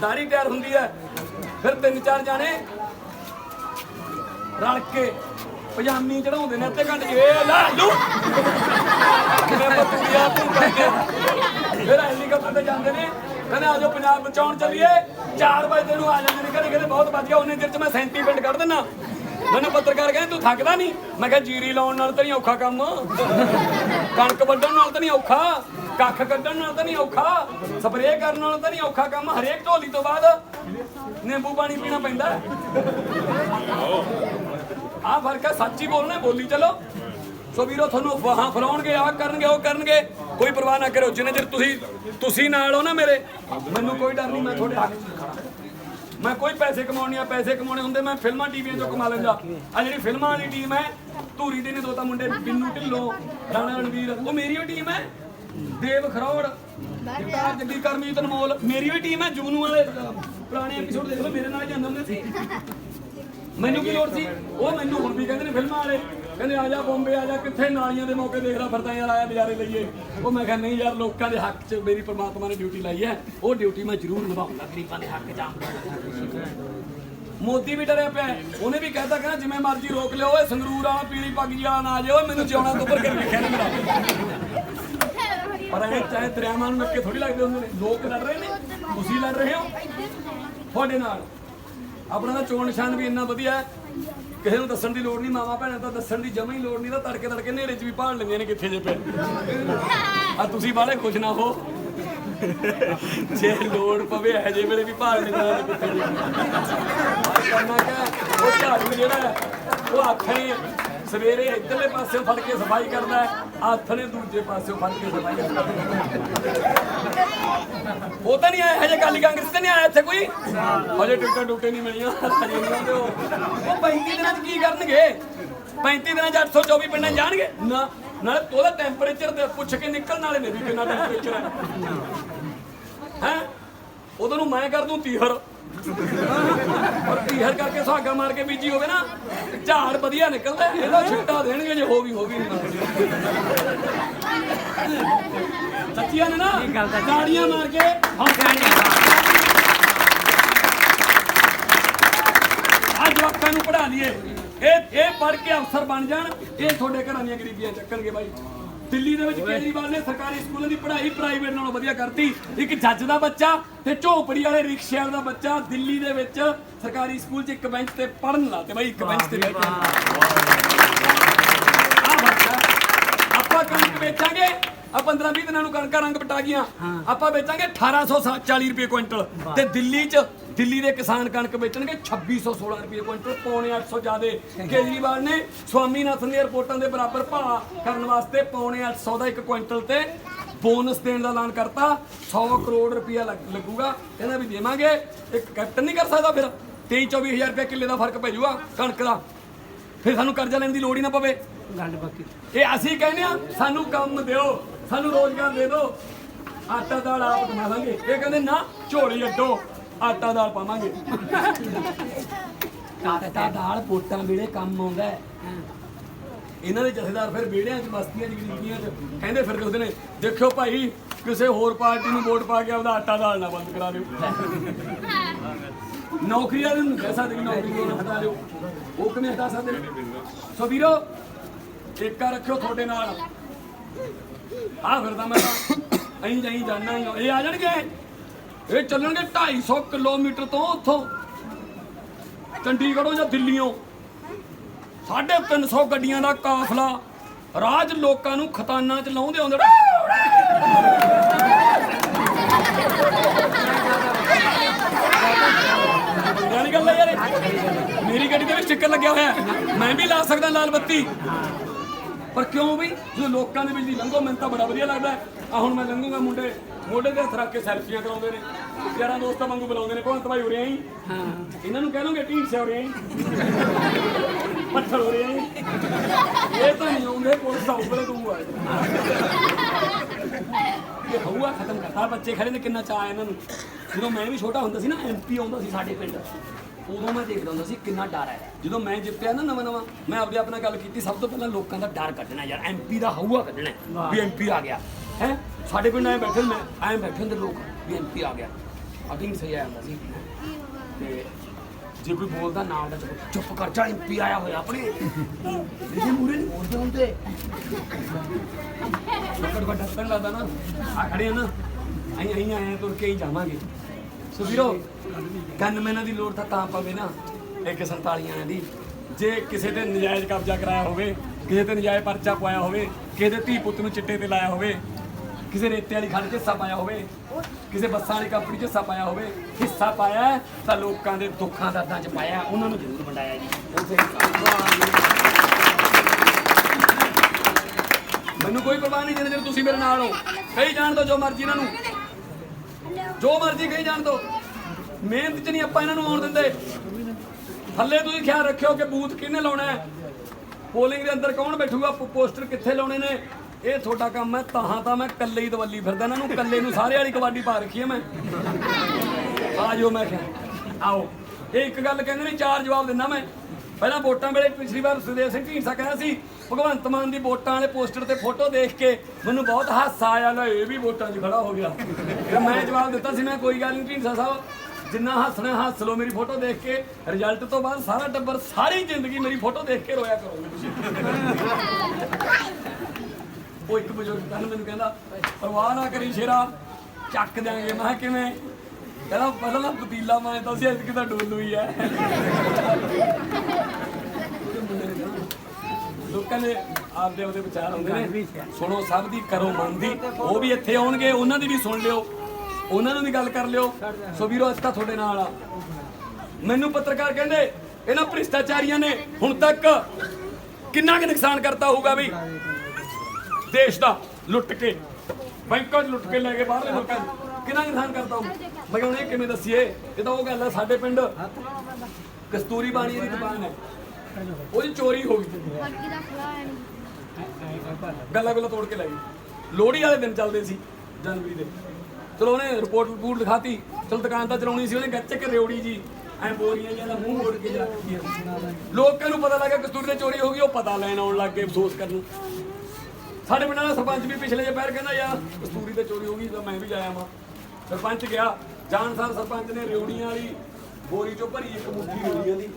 ਦਾੜੀ ਤਿਆਰ ਹੁੰਦੀ ਹੈ। ਫਿਰ ਤਿੰਨ ਚਾਰ ਜਾਣੇ ਰਲ ਕੇ ਪਜਾਮੀ ਚੜਾਉਂਦੇ ਨੇ ਅੱਧੇ ਘੰਟੇ 'ਚ, ਇਹ ਕਿਵੇਂ ਬਤੂਆ ਤੂੰ ਕਰਕੇ ਫਿਰ ਹੈਲੀਕਾਪਟਰ ਤੇ ਜਾਂਦੇ ਨੇ ਕਹਿੰਦੇ ਆਜੋ ਪੰਜਾਬ ਬਚਾਉਣ ਚੱਲੀਏ। 4 ਵਜੇ ਨੂੰ ਆ ਜਾਂਦੇ ਨੇ ਕਹਿੰਦੇ ਕਹਿੰਦੇ ਬਹੁਤ ਵਧੀਆ ਉਹਨੇ ਦਿਨ ਚ ਮੈਂ 37 ਪਿੰਡ ਕੱਢ ਦਿੰਨਾ। ਮੈਨੂੰ ਪੱਤਰਕਾਰ ਕਹਿੰਦੇ ਤੂੰ ਥੱਕਦਾ ਨਹੀਂ? ਮੈਂ ਕਿਹਾ ਜੀਰੀ ਲਾਉਣ ਨਾਲ ਤਾਂ ਨਹੀਂ ਔਖਾ ਕੰਮ। ਕਣਕ ਵੱਢਣ ਨਾਲ ਤਾਂ ਨਹੀਂ ਔਖਾ। ਕੱਖ ਕੱਢਣ ਨਾਲ ਤਾਂ ਨਹੀਂ ਔਖਾ ਸਪਰੇਅ ਕਰਨ ਨਾਲ ਤਾਂ ਨਹੀਂ ਔਖਾ ਕੰਮ, ਹਰੇਕ ਢੋਲੀ ਤੋਂ ਬਾਅਦ ਨਿੰਬੂ ਪਾਣੀ ਪੀਣਾ ਪੈਂਦਾ। ਆ ਫ਼ਰਕ ਹੈ, ਸੱਚੀ ਬੋਲਣਾ ਬੋਲੀ ਚਲੋ। ਸੋ ਵੀਰੋ, ਤੁਹਾਨੂੰ ਵਾਹਾਂ ਫਲਾਉਣਗੇ ਆ ਕਰਨਗੇ, ਉਹ ਕਰਨਗੇ। ਕੋਈ ਪਰਵਾਹ ਨਾ ਕਰੋ ਜਿੰਨੇ ਚਿਰ ਤੁਸੀਂ ਤੁਸੀਂ ਨਾਲ ਹੋ ਨਾ ਮੇਰੇ, ਮੈਨੂੰ ਕੋਈ ਡਰ ਨਹੀਂ, ਮੈਂ ਤੁਹਾਡੇ ਹੱਕ 'ਚ ਖੜਾ ਮੈਂ ਕੋਈ ਪੈਸੇ ਕਮਾਉਣੇ ਆ ਪੈਸੇ ਕਮਾਉਣੇ ਹੁੰਦੇ, ਮੈਂ ਫਿਲਮਾਂ, ਟੀਵੀਆਂ ਤੋਂ ਕਮਾ ਲੈਂਦਾ। ਆ ਜਿਹੜੀ ਫਿਲਮਾਂ ਵਾਲੀ ਟੀਮ ਹੈ, ਧੂਰੀ ਦੇ ਨੇ ਦੋ ਤਾਂ ਮੁੰਡੇ, ਬਿੰਨੂ ਢਿੱਲੋਂ, ਰਾਣਾ ਰਣਵੀਰ, ਉਹ ਮੇਰੀ ਵੀ ਟੀਮ ਹੈ। ਦੇਵ ਖਰੋੜ ਜਗਤਾਰ ਜੱਗੀ ਕਰਮਜੀਤ ਅਨਮੋਲ ਮੇਰੀ ਵੀ ਟੀਮ ਹੈ ਜੁਗਨੂ ਵਾਲੇ ਪੁਰਾਣੇ ਐਪੀਸੋਡ ਦੇਖ ਲਓ ਮੇਰੇ ਨਾਲ ਹੀ ਜਾਂਦੇ ਹੁੰਦੇ ਸੀ। ਮੈਨੂੰ ਕੀ ਲੋੜ ਸੀ? ਉਹ ਮੈਨੂੰ ਹੁਣ ਵੀ ਕਹਿੰਦੇ ਨੇ ਫਿਲਮਾਂ ਵਾਲੇ। ਕਹਿੰਦੇ ਆ ਜਾ ਬੰਬੇ ਆ ਜਾ ਕਿੱਥੇ ਨਾਲੀਆਂ ਦੇ ਮੌਕੇ ਦੇਖਦਾ ਫਿਰਦਾ ਯਾਰ ਆਇਆ ਨਜ਼ਾਰੇ ਲਈਏ। ਉਹ ਮੈਂ ਕਿਹਾ ਨਹੀਂ ਯਾਰ ਲੋਕਾਂ ਦੇ ਹੱਕ 'ਚ ਮੇਰੀ ਪ੍ਰਮਾਤਮਾ ਨੇ ਡਿਊਟੀ ਲਾਈ ਹੈ। ਉਹ ਡਿਊਟੀ ਮੈਂ ਜ਼ਰੂਰ ਨਿਭਾਉਂਗਾ ਗਰੀਬਾਂ ਦੇ ਹੱਕ 'ਚ ਮੋਦੀ ਵੀ ਡਰਿਆ ਪਿਆ। ਉਹਨੇ ਵੀ ਕਹਿਤਾ ਕਹਿੰਦਾ ਜਿਵੇਂ ਮਰਜ਼ੀ ਰੋਕ ਲਿਓ ਓਏ ਸੰਗਰੂਰ ਵਾਲਾ ਪੀਲੀ ਪੱਗ ਜੀ ਵਾਲਾ ਨਾ ਆ ਜਾਏ ਓਏ ਮੈਨੂੰ ਜਿਉਣਾ ਤੋਂ ਉੱਪਰ ਕਰ ਲਿਖਿਆ ਨੇ ਮੇਰਾ? ਪਰ ਇਹ ਚਾਹੇ ਦਰਿਆਵਾਂ ਨੂੰ ਨੱਕੇ ਥੋੜੀ ਲੱਗਦੇ ਹੁੰਦੇ ਨੇ, ਲੋਕ ਲੜ ਰਹੇ ਨੇ, ਤੁਸੀਂ ਲੜ ਰਹੇ ਹੋ? ਤੁਹਾਡੇ ਨਾਲ। ਆਪਣਾ ਤਾਂ ਚੋਣ ਨਿਸ਼ਾਨ ਵੀ ਇੰਨਾ ਵਧੀਆ ਹੈ। ਕਿਸੇ ਨੂੰ ਦੱਸਣ ਦੀ ਲੋੜ ਨਹੀਂ, ਮਾਵਾ ਭੈਣਾਂ ਤਾਂ ਦੱਸਣ ਦੀ ਜਮਾ ਹੀ ਲੋੜ ਨਹੀਂ, ਤਾਂ ਤੜਕੇ ਤੜਕੇ ਨੇੜੇ 'ਚ ਵੀ ਭਾਲ ਲੈਂਦੀਆਂ ਨੇ ਕਿੱਥੇ ਜੇ ਪਏ ਆ ਤੁਸੀਂ ਬਾਹਲੇ ਖੁਸ਼ ਨਾ ਹੋ। ਜੇ ਲੋੜ ਪਵੇ, ਇਹ ਜੇ ਮੇਰੇ ਵੀ ਭਾਲ ਲੈਂਦੀਆਂ ਕਿੱਥੇ ਜੇ। ਕਰਨਾ ਕਿਆ ਉਹ ਝਾੜੂ ਜਿਹੜਾ ਉਹ ਆਥਣੇ ਸਵੇਰੇ ਇੱਧਰਲੇ ਪਾਸਿਓਂ ਫੜ ਕੇ ਸਫ਼ਾਈ ਕਰਦਾ ਹੈ ਆਥਣੇ ਦੂਜੇ ਪਾਸਿਓਂ ਫੜ ਕੇ ਸਫ਼ਾਈ ਕਰਦਾ ਉਹ ਤਾਂ ਨਹੀਂ ਆਇਆ ਹਜੇ ਕਾਲੀ ਕਾਂਗਰਸ ਤੇ ਨਹੀਂ ਆਇਆ ਇੱਥੇ ਕੋਈ? ਹਜੇ ਟਿਕਟਾਂ ਟੁਕਟੇ ਨਹੀਂ ਮਿਲੀਆਂ। ਹਜੇ ਨਹੀਂ ਆਉਂਦੇ ਉਹ ਉਹ 35 ਦਿਨਾਂ 'ਚ ਕੀ ਕਰਨਗੇ? 35 ਦਿਨਾਂ 'ਚ 824 ਪਿੰਡਾਂ ਜਾਣਗੇ? ਨਾ ਨਾਲੇ ਉਹਦਾ ਟੈਂਪਰੇਚਰ ਦੇ ਪੁੱਛ ਕੇ ਨਿਕਲਣ ਵਾਲੇ ਨੇ ਵੀ ਕਿੰਨਾ ਟੈਂਪਰੇਚਰ ਹੈ। ਉਦੋਂ ਨੂੰ ਮੈਂ ਕਰ ਦੂੰ ਤੀਹਰ। ਪਰ ਤੀਹਰ ਕਰਕੇ ਸੁਹਾਗਾ ਮਾਰ ਕੇ ਬੀਜੀ ਹੋਵੇ ਨਾ ਝਾੜ ਵਧੀਆ ਨਿਕਲਦਾ ਇਹਦਾ ਛਿੱਟਾ ਦੇਣਗੇ ਜੇ ਹੋ ਵੀ ਹੋ ਵੀ ਸੱਚੀਆਂ ਨੇ ਨਾ ਗਾੜੀਆਂ ਮਾਰ ਕੇ ਅੱਜ ਵਕਤਾਂ ਨੂੰ ਪੜਾ ਲਈਏ। ਇਹ ਇਹ ਪੜ ਕੇ ਅਫਸਰ ਬਣ ਜਾਣ ਇਹ ਤੁਹਾਡੇ ਘਰਾਂ ਦੀਆਂ ਗਰੀਬੀਆਂ ਚੱਕਣਗੇ ਬਾਈ। ਦਿੱਲੀ ਦੇ ਵਿੱਚ ਕੇਜਰੀਵਾਲ ਨੇ ਸਰਕਾਰੀ ਸਕੂਲਾਂ ਦੀ ਪੜ੍ਹਾਈ ਪ੍ਰਾਈਵੇਟ ਨਾਲੋਂ ਵਧੀਆ ਕਰਤੀ। ਇੱਕ ਜੱਜ ਦਾ ਬੱਚਾ ਤੇ ਝੋਪੜੀ ਵਾਲੇ ਰਿਕਸ਼ੇ ਵਾਲੇ ਦਾ ਬੱਚਾ ਦਿੱਲੀ ਦੇ ਵਿੱਚ ਸਰਕਾਰੀ ਸਕੂਲ 'ਚ ਇੱਕ ਬੈਂਚ ਤੇ ਪੜਨ ਲਾਤੇ ਬਾਈ ਇੱਕ ਬੈਂਚ ਤੇ ਬੈਠ। ਕੇ ਆਪਾਂ ਕਣਕ ਵੇਚਾਂਗੇ। ਆ 15 20 ਦਿਨਾਂ ਨੂੰ ਕਣਕਾਂ ਰੰਗ ਪਟਾ ਗਈਆਂ। ਆਪਾਂ ਵੇਚਾਂਗੇ 1840 ਰੁਪਏ ਕੁਇੰਟਲ। ਤੇ ਦਿੱਲੀ 'ਚ ਦਿੱਲੀ ਦੇ ਕਿਸਾਨ ਕਣਕ ਵੇਚਣਗੇ 2616 ਰੁਪਏ ਕੁਇੰਟਲ ਪੌਣੇ 800 ਜ਼ਿਆਦੇ। ਕੇਜਰੀਵਾਲ ਨੇ ਸਵਾਮੀਨਾਥਨ ਦੀਆਂ ਰਿਪੋਰਟਾਂ ਦੇ ਬਰਾਬਰ ਭਾਅ ਕਰਨ ਵਾਸਤੇ ਪੌਣੇ 800 ਦਾ ਇੱਕ ਕੁਇੰਟਲ ਤੇ ਬੋਨਸ ਦੇਣ ਦਾ ਐਲਾਨ ਕਰਤਾ। 100 ਕਰੋੜ ਰੁਪਇਆ ਲੱਗ- ਲੱਗੂਗਾ। ਕਹਿੰਦਾ ਵੀ ਦੇਵਾਂਗੇ। ਇੱਕ ਕੈਪਟਨ ਨਹੀਂ ਕਰ ਸਕਦਾ ਫਿਰ। 23 24000 ਰੁਪਏ ਕਿੱਲੇ ਦਾ ਫ਼ਰਕ ਪੈ ਜਾਊਗਾ ਕਣਕ ਦਾ। ਫਿਰ ਸਾਨੂੰ ਕਰਜ਼ਾ ਲੈਣ ਦੀ ਲੋੜ ਹੀ ਨਾ ਪਵੇ। ਗੱਲ ਬਾਕੀ। ਇਹ ਅਸੀਂ ਕਹਿੰਦੇ ਆ ਸਾਨੂੰ ਕੰਮ ਦਿਓ। ਸਾਨੂੰ ਰੋਜ਼ਗਾਰ ਦੇ ਦਿਓ। ਆਟਾ ਦਾਲ ਆਪ ਬਣਾ ਲਾਂਗੇ। ਇਹ ਕਹਿੰਦੇ ਨਾ ਝੋਲੀ ਅੱਡੋ ਆਟਾ ਦਾਲ ਪਾਵਾਂਗੇ। ਆਟਾ ਦਾਲ ਵੋਟਾਂ ਵੇਲੇ ਕੰਮ ਆਉਂਦਾ ਹੈ। ਇਹਨਾਂ ਦੇ ਜਥੇਦਾਰ ਫਿਰ ਵਿਹੜਿਆਂ 'ਚ ਬਸਤੀਆਂ 'ਚ ਗਰੀਬੀਆਂ 'ਚ ਕਹਿੰਦੇ ਫਿਰ ਕਹਿੰਦੇ ਨੇ ਦੇਖਿਓ ਭਾਈ ਕਿਸੇ ਹੋਰ ਪਾਰਟੀ ਨੂੰ ਵੋਟ ਪਾ ਕੇ ਆਪਦਾ ਆਟਾ ਦਾਲ ਨਾ ਬੰਦ ਕਰਾ ਦਿਓ। ਨੌਕਰੀ ਵਾਲੇ ਨੂੰ ਕਹਿ ਸਕਦੇ ਵੀ ਨੌਕਰੀ ਤੋਂ ਨਾ ਹਟਾ ਦਿਓ। ਉਹ ਕਿਵੇਂ ਹਟਾ ਸਕਦੇ ਨੇ? ਸੋ ਵੀਰੋ ਏਕਾ ਰੱਖਿਓ ਤੁਹਾਡੇ ਨਾਲ। ਆ ਫਿਰਦਾ ਮੈਂ ਤਾਂ। ਅਹੀਂ ਜਾਈ ਜਾਣਾ ਹੀ ਆ। ਇਹ ਆ ਜਾਣਗੇ? ਇਹ ਚੱਲਣਗੇ 250 ਕਿਲੋਮੀਟਰ ਤੋਂ ਉੱਥੋਂ। ਚੰਡੀਗੜ੍ਹੋਂ ਜਾਂ ਦਿੱਲੀੋਂ 350 ਗੱਡੀਆਂ ਦਾ ਕਾਫਲਾ। ਰਾਜ ਲੋਕਾਂ ਨੂੰ ਖਤਾਨਾਂ ਚ ਲਾਉਂਦੇ ਆਉਂਦੇ ਯਾਨੀ ਗੱਲ ਹੈ ਯਾਰ ਇਹ। ਮੇਰੀ ਗੱਡੀ ਦੇ ਵਿੱਚ ਸਟicker ਲੱਗਿਆ ਹੋਇਆ। ਹੈ। ਮੈਂ ਵੀ ਲਾ ਸਕਦਾ ਲਾਲ ਬੱਤੀ। ਪਰ ਕਿਉਂ ਵੀ ਜਦੋਂ ਲੋਕਾਂ ਦੇ ਵਿੱਚ ਦੀ ਲੰਘੋ ਮੈਨੂੰ ਤਾਂ ਬੜਾ ਵਧੀਆ ਲੱਗਦਾ ਆ ਹੁਣ ਮੈਂ ਲੰਘੂਗਾ ਮੁੰਡੇ ਮੋਢੇ ਤੇ ਹੱਥ ਰੱਖ ਕੇ ਸੈਲਫੀਆਂ ਕਰਾਉਂਦੇ ਨੇ। ਯਾਰਾਂ ਦੋਸਤਾਂ ਵਾਂਗੂ ਬੁਲਾਉਂਦੇ ਨੇ ਭਗਵੰਤ ਭਾਈ ਹੋ ਰਿਹਾ ਹੀ। ਇਹਨਾਂ ਨੂੰ ਕਹਿ ਲਓਗੇ ਢੀਂਡ ਸੇ ਹੋ ਰਿਹਾ ਹੀ ਪੱਥਰ ਹੋ ਰਿਹਾ ਹੀ ਇਹ ਤਾਂ ਨਹੀਂ ਆਉਂਦੇ ਪੁਲਿਸ ਆਉਂਦੇ ਤੂੰ ਆ ਇਹ ਹਊਆ ਖਤਮ ਕਰਤਾ। ਬੱਚੇ ਖੜੇ ਨੇ ਕਿੰਨਾ ਚਾਹ ਇਹਨਾਂ ਨੂੰ। ਜਦੋਂ ਮੈਂ ਵੀ ਛੋਟਾ ਹੁੰਦਾ ਸੀ ਨਾ ਐਮਪੀ ਆਉਂਦਾ ਸੀ ਸਾਡੇ ਪਿੰਡ। ਉਦੋਂ ਮੈਂ ਦੇਖਦਾ ਹੁੰਦਾ ਸੀ ਕਿੰਨਾ ਡਰ ਹੈ। ਜਦੋਂ ਮੈਂ ਜਿੱਤਿਆ ਨਾ ਨਵਾਂ ਨਵਾਂ ਮੈਂ ਆਪਦੇ ਆਪ ਨਾਲ ਗੱਲ ਕੀਤੀ ਸਭ ਤੋਂ ਪਹਿਲਾਂ ਲੋਕਾਂ ਦਾ ਡਰ ਕੱਢਣਾ ਯਾਰ ਐਮਪੀ ਦਾ ਹਊਆ ਕੱਢਣਾ ਹੈ, ਵੀ ਐਮਪੀ ਆ ਗਿਆ। ਹੈ? ਸਾਡੇ ਪਿੰਡ ਐ ਬੈਠੇ ਨੇ ਐ ਬੈਠੇ ਹੁੰਦੇ ਲੋਕ ਵੀ ਐਮਪੀ ਆ ਗਿਆ। ਅਟਿੰਗ ਸਹੀ ਆਇਆ ਹੁੰਦਾ ਸੀ। ਤੇ ਜੇ ਕੋਈ ਬੋਲਦਾ ਨਾਲ ਦਾ ਚੁੱਪ ਚੁੱਪ ਕਰ ਜਾ ਐਮਪੀ ਆਇਆ ਹੋਇਆ ਆਪਣੇ। ਇਹਦੇ ਮੂਰੇ ਨਹੀਂ ਬੋਲਦੇ ਹੁੰਦੇ। ਬੱਕੜ ਵੱਡਾ ਡੱਕਣ ਲੱਗਦਾ ਨਾ। ਆ ਖੜੇ ਆ ਨਾ। ਅਸੀਂ ਅਸੀਂ ਆਏ ਤੁਰ ਕੇ ਹੀ ਜਾਵਾਂਗੇ। ਸੋ ਵੀਰੋ ਗਨਮੈਨਾਂ ਦੀ ਲੋੜ ਤਾਂ ਤਾਂ ਪਵੇ ਨਾ, ਇੱਕ 47 ਦੀ। ਜੇ ਕਿਸੇ ਤੇ ਨਜਾਇਜ਼ ਕਬਜ਼ਾ ਕਰਾਇਆ ਹੋਵੇ, ਕਿਸੇ ਤੇ ਨਜਾਇਜ਼ ਪਰਚਾ ਪਾਇਆ ਹੋਵੇ, ਕਿਸੇ ਦੇ ਧੀ ਪੁੱਤ ਨੂੰ ਚਿੱਟੇ ਤੇ ਲਾਇਆ ਹੋਵੇ, ਕਿਸੇ ਰੇਤੇ ਵਾਲੀ ਖੱਡ 'ਚ ਹਿੱਸਾ ਪਾਇਆ ਹੋਵੇ, ਕਿਸੇ ਬੱਸਾਂ ਵਾਲੀ ਕੰਪਨੀ 'ਚ ਹਿੱਸਾ ਪਾਇਆ ਹੋਵੇ, ਹਿੱਸਾ ਪਾਇਆ ਤਾਂ ਲੋਕਾਂ ਦੇ ਦੁੱਖਾਂ ਦਰਦਾਂ 'ਚ ਪਾਇਆ ਉਹਨਾਂ ਨੂੰ ਜ਼ਰੂਰ ਵੰਡਾਇਆ ਜੀ। ਮੈਨੂੰ ਕੋਈ ਪਰਵਾਹ ਨਹੀਂ, ਜਿੰਨੇ ਚਿਰ ਤੁਸੀਂ ਮੇਰੇ ਨਾਲ ਹੋ। ਕਈ ਜਾਣ ਦੋ ਜੋ ਮਰਜ਼ੀ ਇਹਨਾਂ ਨੂੰ। ਜੋ ਮਰਜ਼ੀ ਕਹੀ ਜਾਣ ਦੋ ਮਿਹਨਤ 'ਚ ਨਹੀਂ ਆਪਾਂ ਇਹਨਾਂ ਨੂੰ ਆਉਣ ਦਿੰਦੇ। ਥੱਲੇ ਤੁਸੀਂ ਖਿਆਲ ਰੱਖਿਓ ਕਿ ਬੂਥ ਕਿਹਨੇ ਲਾਉਣਾ ਹੈ। ਪੋਲਿੰਗ ਦੇ ਅੰਦਰ ਕੌਣ ਬੈਠੂਗਾ? ਪੋਸਟਰ ਕਿੱਥੇ ਲਾਉਣੇ ਨੇ? ਇਹ ਤੁਹਾਡਾ ਕੰਮ ਹੈ ਤਾਹਾਂ ਤਾਂ ਮੈਂ ਕੱਲੇ ਹੀ ਦਵੱਲੀ ਫਿਰਦਾ। ਇਹਨਾਂ ਨੂੰ ਕੱਲੇ ਨੂੰ ਸਾਰੇ ਵਾਲੀ ਕਬੱਡੀ ਪਾ ਰੱਖੀ ਹੈ ਮੈਂ। ਆ ਜਾਓ ਮੈਂ ਕਿਹਾ। ਆਓ। ਇਹ ਇੱਕ ਗੱਲ ਕਹਿੰਦੇ ਨੇ, ਚਾਰ ਜਵਾਬ ਦਿੰਦਾ ਮੈਂ। ਪਹਿਲਾਂ ਵੋਟਾਂ ਵੇਲੇ ਪਿਛਲੀ ਵਾਰ ਸੁਦੇਵ ਸਿੰਘ ਢੀਂਡਸਾ ਕਹਿੰਦਾ ਸੀ, ਭਗਵੰਤ ਮਾਨ ਦੀ ਵੋਟਾਂ ਵਾਲੇ ਪੋਸਟਰ ਤੇ ਫੋਟੋ ਦੇਖ ਕੇ ਮੈਨੂੰ ਬਹੁਤ ਹਾਸਾ ਆਇਆ, ਲੈ ਇਹ ਵੀ ਵੋਟਾਂ 'ਚ ਖੜਾ ਹੋ ਗਿਆ। ਫਿਰ ਮੈਂ ਜਵਾਬ ਦਿੱਤਾ ਸੀ, ਮੈਂ ਕੋਈ ਗੱਲ ਨਹੀਂ ਢੀਂਡਸਾ ਸਾਹਿਬ, ਜਿੰਨਾ ਹੱਸਣਾ ਹੱਸ ਲਓ ਮੇਰੀ ਫੋਟੋ ਦੇਖ ਕੇ। ਰਿਜ਼ਲਟ ਤੋਂ ਬਾਅਦ ਸਾਰਾ ਟੱਬਰ, ਸਾਰੀ ਜ਼ਿੰਦਗੀ ਮੇਰੀ ਫੋਟੋ ਦੇਖ ਕੇ ਰੋਇਆ ਕਰੋਗੇ ਤੁਸੀਂ ਉਹ ਇੱਕ ਬਜ਼ੁਰਗ ਕੱਲ ਮੈਨੂੰ ਕਹਿੰਦਾ, ਪਰਵਾਹ ਨਾ ਕਰੀ ਸ਼ੇਰਾ, ਚੱਕ ਦਿਆਂਗੇ। ਮੈਂ ਕਿਹਾ ਕਿਵੇਂ? ਕਹਿੰਦਾ ਪਹਿਲਾਂ ਤਾਂ ਪਤੀਲਾ ਮਾਂਜਦਾ ਸੀ ਅੱਜ ਕਿਤਾ ਡੋਲੂ ਹੀ ਹੈ ਲੋਕਾਂ ਦੇ ਆਪਦੇ ਉਹਦੇ ਵਿਚਾਰ ਹੁੰਦੇ ਨੇ। ਸੁਣੋ, ਸਭ ਦੀ ਕਰੋ ਮਨ ਦੀ ਉਹ ਵੀ ਇੱਥੇ ਆਉਣਗੇ, ਉਹਨਾਂ ਦੀ ਵੀ ਸੁਣ ਲਿਓ। ਉਹਨਾਂ ਨੂੰ ਵੀ ਗੱਲ ਕਰ ਲਿਓ। ਸੋ ਵੀਰੋ ਅੱਜ ਤਾਂ ਤੁਹਾਡੇ ਨਾਲ ਆ। ਮੈਨੂੰ ਪੱਤਰਕਾਰ ਕਹਿੰਦੇ, ਇਹਨਾਂ ਭ੍ਰਿਸ਼ਟਾਚਾਰੀਆਂ ਨੇ ਹੁਣ ਤੱਕ ਕਿੰਨਾ ਕੁ ਨੁਕਸਾਨ ਕਰਤਾ ਹੋਊਗਾ ਵੀ? ਦੇਸ਼ ਦਾ ਲੁੱਟ ਕੇ, ਬੈਂਕਾਂ 'ਚ ਲੁੱਟ ਕੇ ਲੈ ਕੇ ਬਾਹਰਲੇ ਮੁਲਕਾਂ 'ਚ। ਕਿੰਨਾ ਕੁ ਨੁਕਸਾਨ ਕਰਤਾ ਹੋਊ ਮੈਂ ਹੁਣ ਇਹ ਕਿਵੇਂ ਦੱਸੀਏ? ਇਹ ਤਾਂ ਉਹ ਗੱਲ ਹੈ ਸਾਡੇ ਪਿੰਡ ਕਸਤੂਰੀ ਬਾਣੀ ਦੀ ਦੁਕਾਨ ਹੈ। ਉਹਦੀ ਚੋਰੀ ਹੋ ਗਈ। ਬਾਕੀ ਦਾ ਖੜਾ ਹੈ ਨਹੀਂ ਗੱਲਾਂ ਗੁੱਲਾਂ ਤੋੜ ਕੇ ਲੈ ਗਈ। ਲੋਹੜੀ ਵਾਲੇ ਦਿਨ ਚੱਲਦੇ ਸੀ, ਜਨਵਰੀ ਦੇ। ਚਲੋ ਉਹਨੇ ਰਿਪੋਰਟ ਰਿਪੋਰਟ ਲਿਖਾਤੀ। ਚਲ ਦੁਕਾਨ ਤਾਂ ਚਲਾਉਣੀ ਸੀ, ਉਹਨੇ ਗੱਚਕ ਰਿਓੜੀ ਜੀ, ਐ ਬੋਰੀਆਂ ਜਿਹਾ ਮੂੰਹ ਮੋੜ ਕੇ ਜਾ ਰੱਖੀ ਲੋਕਾਂ ਨੂੰ ਪਤਾ ਲੱਗਾ ਕਸਤੂਰੀ ਦੀ ਚੋਰੀ ਹੋ ਗਈ, ਉਹ ਪਤਾ ਲੈਣ ਆਉਣ ਲੱਗ ਗਏ ਅਫਸੋਸ ਕਰਨ। ਸਾਡੇ ਪਿੰਡ ਦਾ ਸਰਪੰਚ ਵੀ ਪਿਛਲੇ ਜੇ ਪੈਰ ਕਹਿੰਦਾ, ਯਾਰ, ਕਸਤੂਰੀ ਤੇ ਚੋਰੀ ਹੋ ਗਈ, ਤਾਂ ਮੈਂ ਵੀ ਜਾਇਆ ਵਾਂ। ਸਰਪੰਚ ਗਿਆ ਜਾਣਸਾਰ ਸਰਪੰਚ ਨੇ ਰਿਉੜੀਆਂ ਵਾਲੀ ਬੋਰੀ ਚੋਂ ਭਰੀ ਇੱਕ ਮੁੱਠੀ ਰਿਓੜੀਆਂ ਦੀ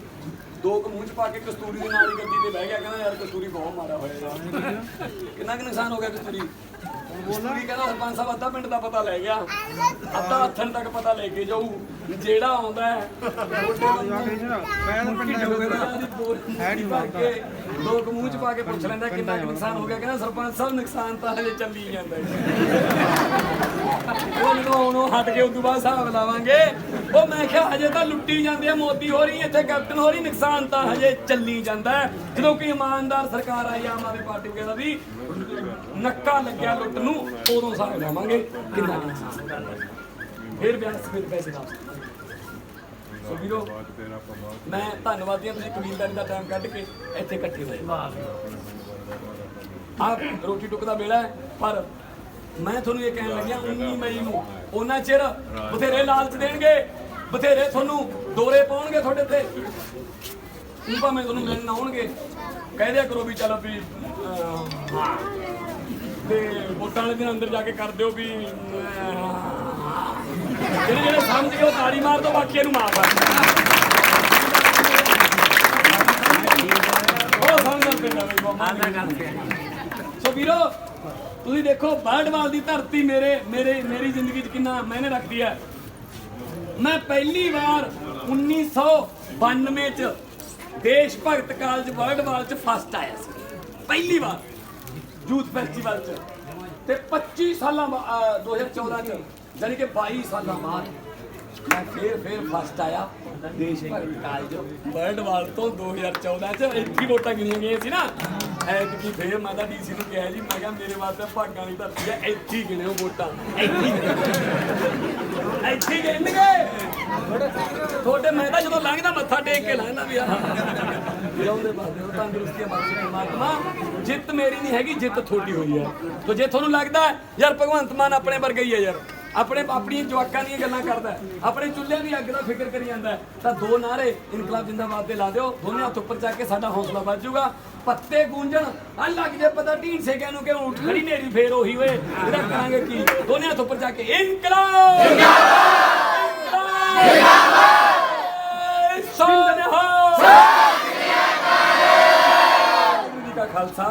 ਦੋ ਕੁ ਮੂੰਹ ਚ ਪਾ ਕੇ ਕਸਤੂਰੀ ਦੇ ਨਾਲ ਹੀ ਗੱਡੀ ਤੇ ਬਹਿ ਗਿਆ, ਕਹਿੰਦਾ, ਯਾਰ, ਕਸਤੂਰੀ ਬਹੁਤ ਮਾੜਾ ਹੋਇਆ ਯਾਰ। ਕਿੰਨਾ ਕੁ ਨੁਕਸਾਨ ਹੋ ਗਿਆ ਕਸਤੂਰੀ? ਕਸਤੂਰੀ ਕਹਿੰਦਾ, ਸਰਪੰਚ ਸਾਹਿਬ, ਅੱਧਾ ਪਿੰਡ ਦਾ ਪਤਾ ਲੈ ਗਿਆ। ਅੱਧਾ ਹੱਥਣ ਤੱਕ ਪਤਾ ਲੈ ਕੇ ਜਾਊ। ਜਿਹੜਾ ਆਉਂਦਾ ਹੈ। ਹੈ ਨਹੀਂ ਕੇ ਦੋ ਕੁ ਮੂੰਹ ਚ ਪਾ ਕੇ ਪੁੱਛ ਲੈਂਦਾ ਕਿੰਨਾ ਕੁ ਨੁਕਸਾਨ ਹੋ ਗਿਆ। ਕਹਿੰਦਾ ਸਰਪੰਚ ਸਾਹਿਬ ਨੁਕਸਾਨ ਤਾਂ ਹਜੇ ਚੱਲੀ ਜਾਂਦਾ ਉਹ ਉਹਨੋਂ ਹਟ ਕੇ ਉਦੋਂ ਬਾਅਦ ਹਿਸਾਬ ਲਾਵਾਂਗੇ। ਉਹ ਮੈਂ ਕਿਹਾ ਹਜੇ ਤਾਂ ਲੁੱਟੀ ਜਾਂਦੇ ਆ ਮੋਦੀ ਹੋ ਰਹੀ ਇੱਥੇ ਕੈਪਟਨ ਹੋ ਰਹੀ ਨੁਕਸਾਨ ਤਾਂ ਹਜੇ ਚੱਲੀ ਜਾਂਦਾ। ਜਦੋਂ ਕਿ ਇਮਾਨਦਾਰ ਸਰਕਾਰ ਆਈ ਆਮ ਆਦਮੀ ਪਾਰਟੀ ਵਗੈਰਾ ਦੀ ਨੱਕਾ ਲੱਗਿਆ ਲੁੱਟ ਨੂੰ ਉਦੋਂ ਹਿਸਾਬ ਲਾਵਾਂਗੇ ਕਿੰਨਾ ਨੁਕਸਾਨ। ਫਿਰ ਬਿਆਨ ਫਿਰ ਪੈਸੇ ਦਾ ਸੋ ਵੀਰੋ, ਮੈਂ ਧੰਨਵਾਦੀਆਂ ਤੁਸੀਂ ਕਬੀਲਦਾਰੀ ਦਾ ਟਾਈਮ ਕੱਢ ਕੇ ਇੱਥੇ ਇਕੱਠੇ ਹੋਏ। ਆ ਰੋਟੀ ਟੁੱਕ ਦਾ ਵੇਲਾ ਹੈ, ਪਰ ਮੈਂ ਤੁਹਾਨੂੰ ਇਹ ਕਹਿਣ ਲੱਗਿਆ 19 ਮਈ ਨੂੰ ਉਹਨਾਂ ਚਿਰ ਬਥੇਰੇ ਲਾਲਚ ਦੇਣਗੇ, ਬਥੇਰੇ ਤੁਹਾਨੂੰ ਦੋਰੇ ਪਾਉਣਗੇ ਤੁਹਾਡੇ ਤੇ ਉਹ ਭਾਵੇਂ ਤੁਹਾਨੂੰ ਮਿਲਣ ਆਉਣਗੇ, ਕਹਿ ਦਿਆ ਕਰੋ ਵੀ ਚਲੋ ਵੀ ਤੇ ਵੋਟਾਂ ਵਾਲੇ ਦਿਨ ਅੰਦਰ ਜਾ ਕੇ ਕਰ ਦਿਓ ਵੀ ਜਿਹੜੇ ਜਿਹੜੇ ਸਮਝ ਗਏ ਉਹ ਤਾੜੀ ਮਾਰ ਦੋ, ਬਾਕੀ ਇਹਨੂੰ ਮਾਰ ਉਹ ਸਮਝਣ ਪੈਂਦਾ ਬਈ ਬਾਬਾ ਸੋ ਵੀਰੋ, ਤੁਸੀਂ ਦੇਖੋ ਬਰਡਵਾਲ ਦੀ ਧਰਤੀ ਮੇਰੇ ਮੇਰੇ, ਮੇਰੀ ਜ਼ਿੰਦਗੀ 'ਚ ਕਿੰਨਾ ਮਾਇਨੇ ਰੱਖਦੀ ਹੈ। ਮੈਂ ਪਹਿਲੀ ਵਾਰ 1992 ਚ ਦੇਸ਼ ਭਗਤ ਕਾਲਜ ਵਰਲਡਵਾਲ ਚ ਫਸਟ ਆਇਆ ਸੀ। ਪਹਿਲੀ ਵਾਰ, ਯੂਥ ਫੈਸਟੀਵਲ ਚ। ਤੇ 25 ਸਾਲਾਂ ਬਾ- ਅਹ 2014 ਚ ਜਾਨੀ ਕਿ 22 ਸਾਲਾਂ ਬਾਅਦ ਮੈਂ ਫੇਰ ਫੇਰ ਫਸਟ ਆਇਆ। ਦੇਸ਼ ਭਗਤ ਕਾਲਜ। ਵਰਲਡਵਾਲ ਤੋਂ 2014 ਚ ਇੱਥੇ ਵੋਟਾਂ ਗਿਣੀਆਂ ਗਈਆਂ ਸੀ ਨਾ। ਐਤਕੀ ਫੇਰ ਮੈਂ ਤਾਂ ਡੀਸੀ ਨੂੰ ਕਿਹਾ ਜੀ ਮੈਂ ਕਿਹਾ ਮੇਰੇ ਵਾਸਤੇ ਭਾਗਾਂ ਦੀ ਧਰਤੀ ਹੈ ਇੱਥੇ ਗਿਣਿਓ ਵੋਟਾਂ। ਇੱਥੇ ਗਿਣਨਗੇ। ਤੁਹਾਡੇ ਮੈਂ ਤਾਂ ਜਦੋਂ ਲੰਘਦਾ ਮੱਥਾ ਟੇਕ ਕੇ ਲੰਘਦਾ ਵੀ ਆ। ਜਿਉਂਦੇ ਬਾਦੇ ਉਹ ਤੰਦਰੁਸਤੀਆਂ ਬਖਸ਼ੇ ਪਰਮਾਤਮਾ। ਜਿੱਤ ਮੇਰੀ ਨਹੀਂ ਹੈਗੀ ਜਿੱਤ ਤੁਹਾਡੀ ਹੋਈ ਹੈ ਤੋ ਜੇ ਤੁਹਾਨੂੰ ਲੱਗਦਾ ਯਾਰ ਭਗਵੰਤ ਮਾਨ ਆਪਣੇ ਵਰਗਾ ਹੀ ਹੈ ਯਾਰ। ਆਪਣੇ ਆਪਣੀਆਂ ਜਵਾਕਾਂ ਦੀਆਂ ਗੱਲਾਂ ਕਰਦਾ ਆਪਣੇ ਚੁੱਲ੍ਹਿਆਂ ਦੀ ਅੱਗ ਦਾ ਫਿਕਰ ਕਰੀ ਜਾਂਦਾ ਤਾਂ ਦੋ ਨਾਰੇ ਇਨਕਲਾਬ ਜਿੰਦਾਬਾਦ ਦੇ ਲਾ ਦਿਓ। ਦੋਨੇ ਹੱਥ ਉੱਪਰ ਚੱਕ ਕੇ ਸਾਡਾ ਹੌਸਲਾ ਵੱਧ ਜਾਊਗਾ। ਪੱਤੇ ਗੂੰਜਣ। ਆ ਲੱਗ ਜੇ ਪਤਾ ਢੀਂਸੇ ਕਹਿ ਨੂੰ ਕਿ ਉਠ ਖੜੀ ਨੇਰੀ ਫੇਰ ਉਹੀ ਹੋਏ ਇਹਦਾ ਕਰਾਂਗੇ ਕੀ? ਦੋਨੇ ਹੱਥ ਉੱਪਰ ਚੱਕ ਕੇ ਇਨਕਲਾਬ! ਜਿੰਦਾਬਾਦ! ਜਿੰਦਾਬਾਦ ਸੋਨੇ ਹੋ ਸਤਿ ਸ੍ਰੀ ਅਕਾਲ ਖਾਲਸਾ।